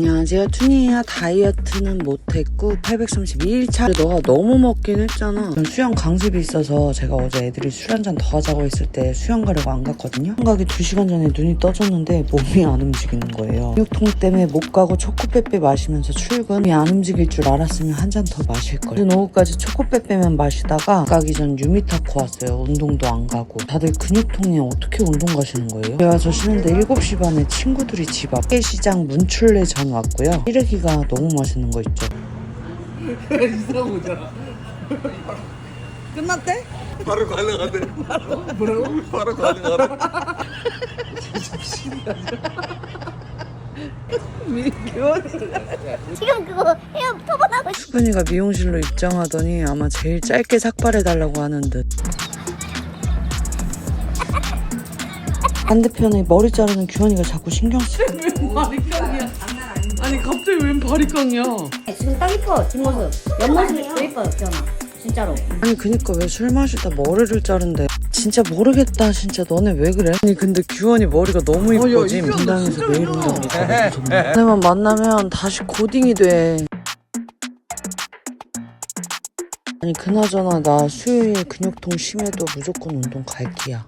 안녕하세요. 투니야 다이어트는 못했고 832일차 너가 너무 먹긴 했잖아. 전 수영 강습이 있어서 제가 어제 애들이 술 한잔 더 하자고 했을 때 수영 가려고 안 갔거든요. 수영 가기 2시간 전에 눈이 떠졌는데 몸이 안 움직이는 거예요. 근육통 때문에 못 가고 초코빼빼 마시면서 출근. 몸이 안 움직일 줄 알았으면 한 잔 더 마실 걸. 그래서 오후까지 초코빼빼만 마시다가 가기 전 유미타코 왔어요. 운동도 안 가고. 다들 근육통에 어떻게 운동 가시는 거예요? 제가 저 쉬는데 7시 반에 친구들이 집 앞 시장 문출레 전 왔고요. 찌르기가 너무 맛있는 거 있죠. 끝났대? 바로 가능하대. 뭐라고? 바로 가능하대. 지금 그거 헤어 터번하고 수근이가 미용실로 입장하더니 아마 제일 짧게 삭발해달라고 하는 듯. 반대편에 머리 자르는 규현이가 자꾸 신경 쓰. 아니 갑자기 웬 바리깡이야? 지금 딱 이뻐 뒷모습. 옆모습이 더 이뻐 기현아. 진짜로. 아니 그니까 왜 술 마시다 머리를 자른대? 진짜 모르겠다 진짜. 너네 왜 그래? 아니 근데 규현이 머리가 너무 이뻐지 분당에서 매일 온다니까 너네만 만나면 다시 고딩이 돼. 아니 그나저나 나 수요일 근육통 심해도 무조건 운동 갈기야